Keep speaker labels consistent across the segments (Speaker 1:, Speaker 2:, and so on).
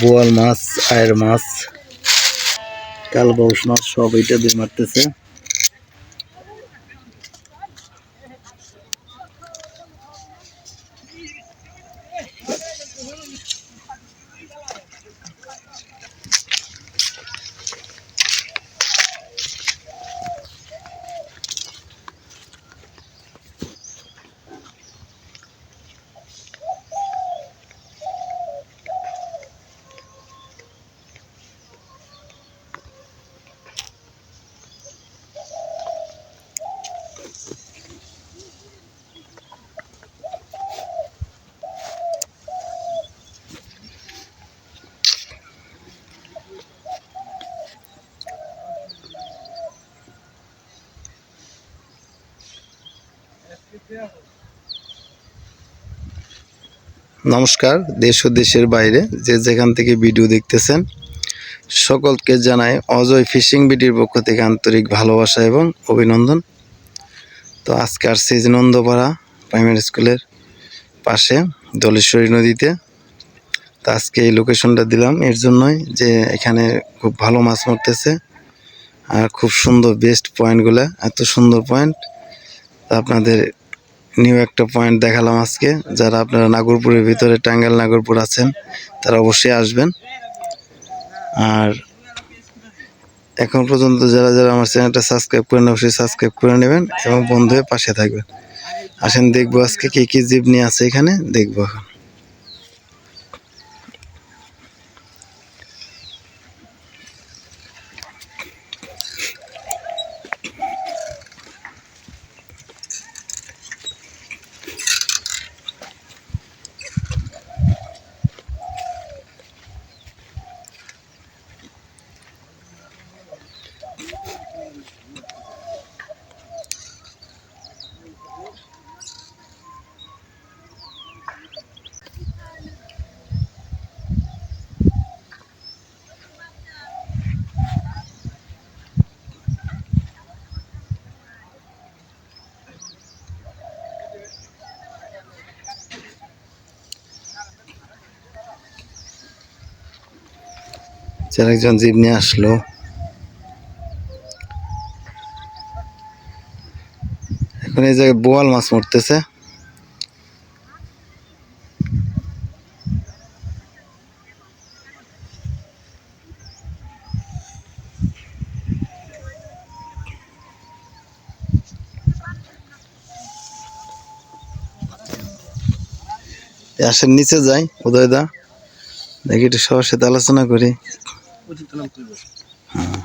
Speaker 1: বোয়াল মাছ আয়ের মাছ কালবাউস মাছ সব এটা দিয়ে মারতেছে। নমস্কার, দেশ ও দেশের বাইরে যে যেখান থেকে ভিডিও দেখতেছেন, সকলকে জানাই অজয় ফিশিং বিডির পক্ষ থেকে আন্তরিক ভালোবাসা এবং অভিনন্দন। তো আজকে যে নন্দপাড়া প্রাইমারি স্কুলের পাশে দলেশ্বরী নদীতে। তো আজকে এই লোকেশনটা দিলাম, এর জন্যই যে এখানে খুব ভালো মাছ মারতেছে আর খুব সুন্দর বেস্ট পয়েন্টগুলো এত সুন্দর পয়েন্ট আপনাদের নিউ একটা পয়েন্ট দেখালাম আজকে। যারা আপনারা নাগরপুরের ভিতরে টাঙ্গাইল, নাগরপুর আছেন, তারা অবশ্যই আসবেন। আর এখন পর্যন্ত যারা যারা আমার চ্যানেলটা সাবস্ক্রাইব করেন, অবশ্যই সাবস্ক্রাইব করে নেবেন এবং বন্ধু হয়ে পাশে থাকবেন। আসেন দেখব আজকে কী কী জীব নিয়ে আছে এখানে, দেখব এখন। যার একজন নিয়ে আসলো। এখন এই জায়গায় বোয়াল মাছ মরতেছে। আসেন, নিচে যাই, উদয়দা। দেখি একটু সবার সাথে আলোচনা করি। হ্যাঁ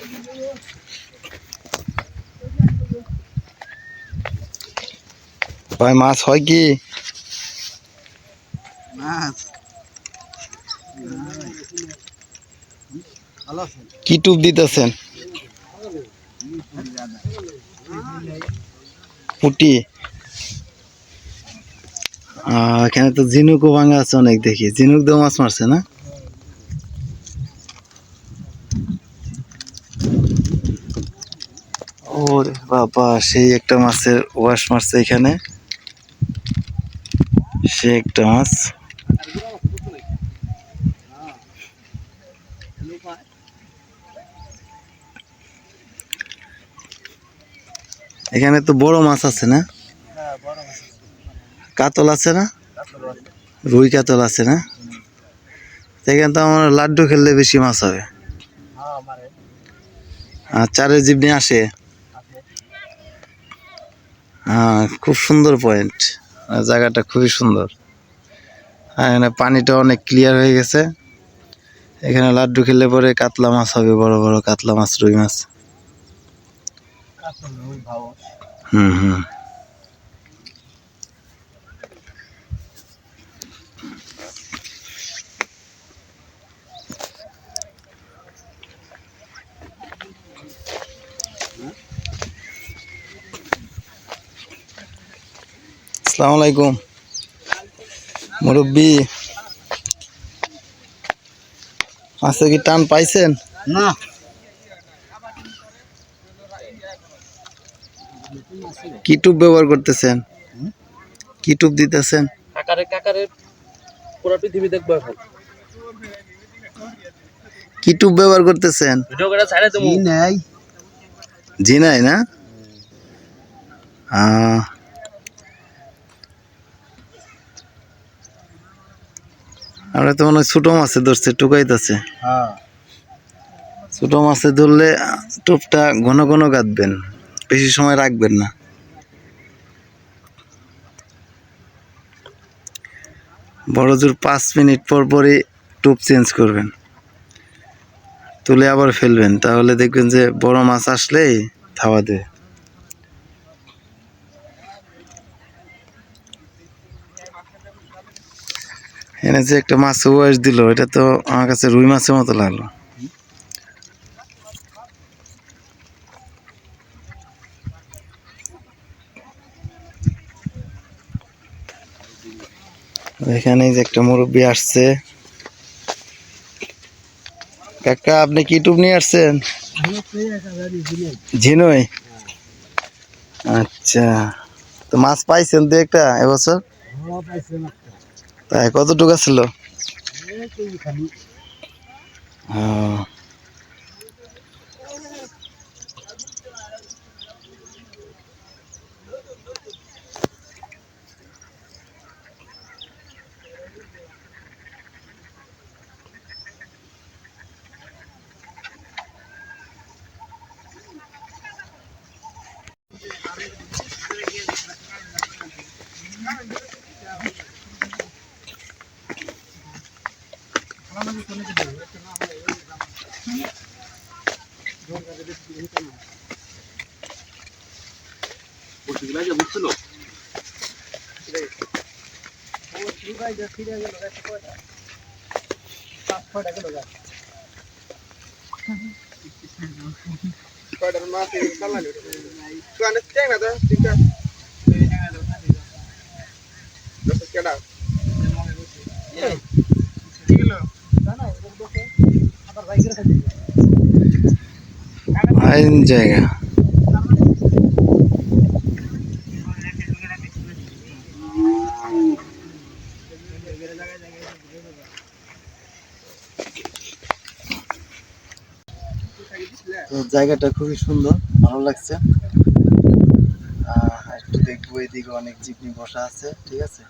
Speaker 1: Thank you. ভাই
Speaker 2: মাছ হয় কি?
Speaker 1: কি টুপ দিতেছেন? পুটি। এখানে তো ঝিনুকও ভাঙা আছে অনেক দেখি। ঝিনুক দিয়ে মাছ মারছে না? ওরে বাবা সেই একটা মাছের ওয়াশ মারছে এখানে। সে একটা মাছ এখানে তো বড় মাছ আছে না? কাতল আছে না? রুই কাতল আছে না? এখানে তো আমার লাড্ডু খেললে বেশি মাছ হবে। আর চারের জীবনি আসে? হ্যাঁ খুব সুন্দর পয়েন্ট জায়গাটা খুবই সুন্দর। আর এখানে পানিটা অনেক ক্লিয়ার হয়ে গেছে। এখানে লাড্ডু খেলে পরে কাতলা মাছ হবে বড় বড় কাতলা মাছ রুই মাছ। হুম হুম। আসসালামু আলাইকুম। মুরব্বী আজকে কি টান পাইছেন?
Speaker 2: না।
Speaker 1: কি টুপ ব্যবহার করতেছেন? কি টুপ দিতেছেন?
Speaker 2: কাকারে কাকারে পুরো পৃথিবী দেখব এখন।
Speaker 1: কি টুপ ব্যবহার করতেছেন?
Speaker 2: ভিডিও করে ছাড়ে তুমি নাই।
Speaker 1: জি নাই না? আহ, আমরা তো মনে হয় ছোটো মাছে ধরছে টুকাইতেছে
Speaker 2: হ্যাঁ।
Speaker 1: ছোটো মাছে ধরলে টোপটা ঘন ঘন কাটবেন বেশি সময় রাখবেন না। বড় জোর পাঁচ মিনিট পর পরই টোপ চেঞ্জ করবেন। তুলে আবার ফেলবেন তাহলে দেখবেন যে বড় মাছ আসলেই থাওয়া দেবে এনে যে একটা মাছ বয়স দিল, এটা তো আমার কাছে রুই মাছের মতো লাগল। এখানে যে একটা মুরব্বী আসছে। কাকা, আপনি কি টুপ নিয়ে আসছেন ঝিনুই? আচ্ছা। তো মাছ পাইছেন দু একটা এবছর? তাই কতটুকু ছিল ও। আইন জায়গা তো জায়গাটা খুবই সুন্দর, ভালো লাগছে। একটু দেখব এদিকে অনেক জিপনি বসা আছে, ঠিক আছে?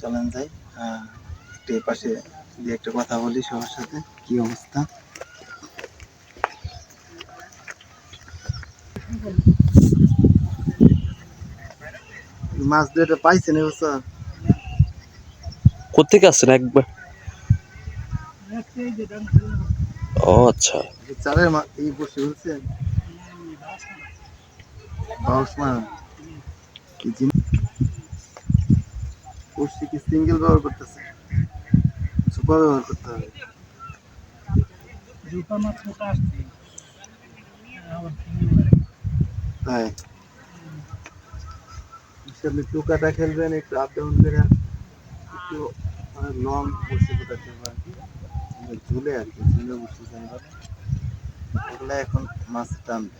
Speaker 1: চলেন যাই। একটু পাশে দিয়ে একটা কথা বলি সবার সাথে, কি অবস্থা? মাছ দুটো পাইছেন এবছর
Speaker 2: কোথেকে আসছেন একবার? ও আচ্ছা।
Speaker 1: এই চারের মা এই বসে বলছেন। কি সিঙ্গেল ব্যবহার করতেছে? সুপার ব্যবহার করতে হবে। তাই? আপনি টুকাটা খেলবেন একটু আপ ডাউন করে একটু মানে লং বসে কোথা খেলবেন। মানে ঝুলে আর কি বসে খেলবেন এগুলো এখন মাছ টানবে।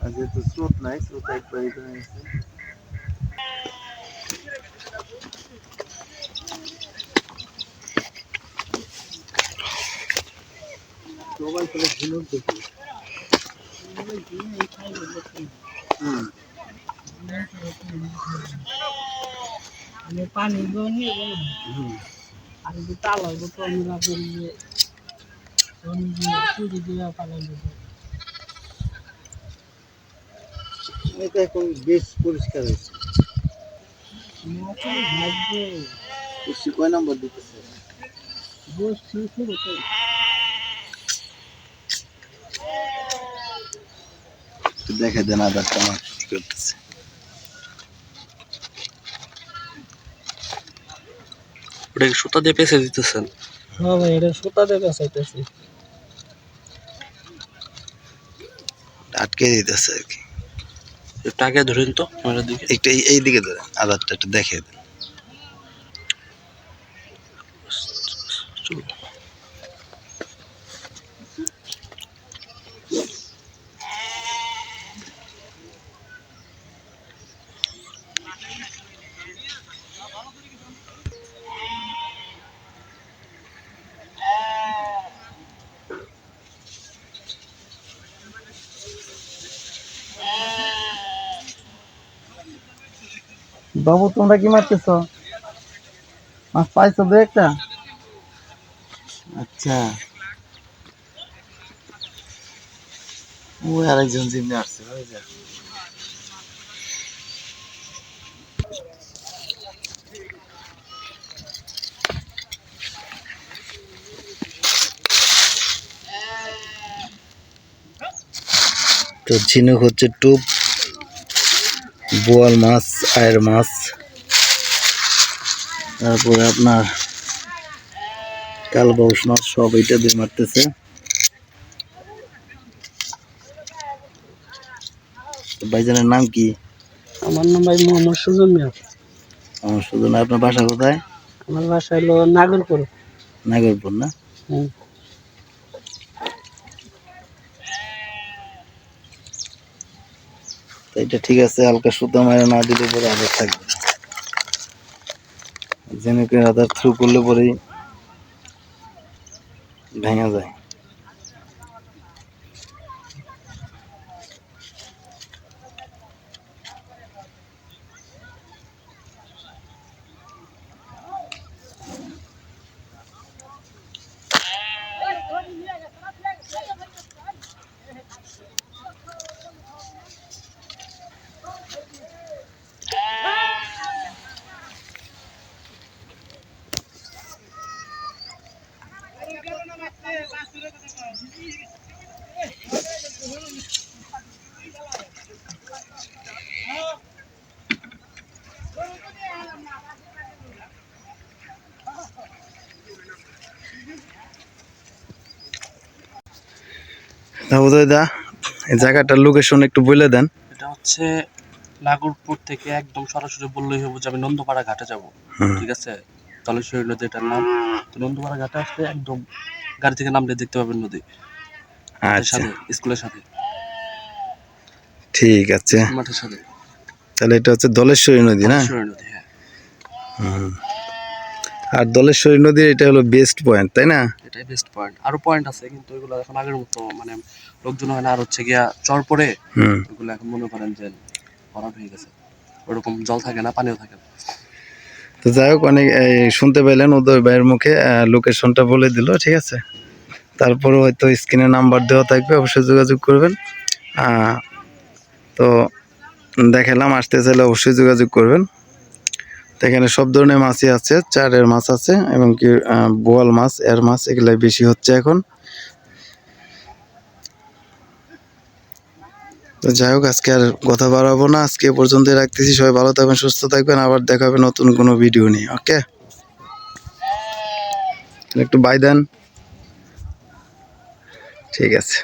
Speaker 1: আর যেহেতু স্রোত নাই স্রোত একবারই করে নিয়েছে সবাই তাহলে ঝিনুক দেখি হুম।
Speaker 3: আমি পানি আর যদি তালা তো আমরা করলে চুরি দিয়ে পালাই দেবো
Speaker 1: এটা এখন বেশ পরিষ্কার হয়েছে। কুর্সি কয় নম্বর দিতেছে?
Speaker 3: বসছি শুরু করে।
Speaker 1: দেখে দেন আদারটা আমার কি করতেছে।
Speaker 2: ওটাকে সুতা দিয়ে পেঁচে দিতেছেন?
Speaker 3: হ্যাঁ ভাই এটা সুতা দিয়ে পেঁচাইতেছি।
Speaker 1: আটকে দিতেছে আর কি।
Speaker 2: একটু আগে ধরেন তো আমার দিকে।
Speaker 1: একটু এই এই দিকে ধরেন আদারটা একটু দেখে দেন
Speaker 2: চলো।
Speaker 1: বাবু, তোমরা কি মারতেছ? মাছ পাইছো দু একটা? আচ্ছা। ওই আরেকজন জিমে আসছে। তো ঝিনুক হচ্ছে টুপ। বোয়াল মাছ আয়ের মাছ। তারপরে আপনার কালবাউস মাছ সব এইটা দিয়ে মারতেছে। ভাইজানের নাম কি?
Speaker 3: আমার নাম ভাই মোহাম্মদ সুজন মিয়া।
Speaker 1: আমার শুধু আপনার বাসা কোথায়?
Speaker 3: আমার বাসা হলো নাগরপুর।
Speaker 1: নাগরপুর না?
Speaker 3: হুম।
Speaker 1: তো এটা ঠিক আছে, হালকা সুতো মারে না দিলে পরে আদার থাকবে। জেনুকে আদার থ্রু করলে পরেই ভেঙে যায় তা উদয় দা এই জায়গাটার লোকেশন একটু বলে দেন।
Speaker 2: এটা হচ্ছে নাগরপুর থেকে একদম সরাসরি বললেই হবে যে আমি নন্দপাড়া ঘাটে যাব। ঠিক আছে? তলেশ্বরী নদী এটার নাম। তো নন্দপাড়া ঘাটে আসলে একদম গাড়ি থেকে নামলে দেখতে পাবেন নদী।
Speaker 1: আচ্ছা।
Speaker 2: সাথে স্কুলের সাথে।
Speaker 1: ঠিক আছে।
Speaker 2: মাঠের সাথে।
Speaker 1: তাহলে এটা হচ্ছে দলেশ্বরী নদী না?
Speaker 2: নদী হ্যাঁ।
Speaker 1: আর দলেশ্বরী নদীর এটা হলো বেস্ট পয়েন্ট তাই না?
Speaker 2: এটাই বেস্ট পয়েন্ট আরও পয়েন্ট আছে কিন্তু ওইগুলো এখন আগের মতো মানে লোকজন হয় না আর হচ্ছে গিয়া চর পড়ে
Speaker 1: হুম।
Speaker 2: ওগুলো এখন মনে করেন যে ভরাট হয়ে গেছে। ওরকম জল থাকে না পানিও থাকে না।
Speaker 1: তো যাই হোক, অনেক শুনতে পেলেন উদয় ভাইয়ের মুখে লোকেশনটা বলে দিল, ঠিক আছে? তারপরে হয়তো স্ক্রিনে নাম্বার দেওয়া থাকবে, অবশ্যই যোগাযোগ করবেন। তো দেখালাম, আসতে চাইলে অবশ্যই যোগাযোগ করবেন। তো এখানে সব ধরনের মাছই আছে, চারের মাছ আছে, এবং কি বোয়াল মাছ, এর মাছ এগুলাই বেশি হচ্ছে এখন। তো যাই হোক, আজকে আর কথা বাড়াবো না। আজকে পর্যন্ত রাখতেছি। সবাই ভালো থাকবেন, সুস্থ থাকবেন। আবার দেখা হবে নতুন কোনো ভিডিও নিয়ে, ওকে? একটু বাই দেন। ঠিক আছে।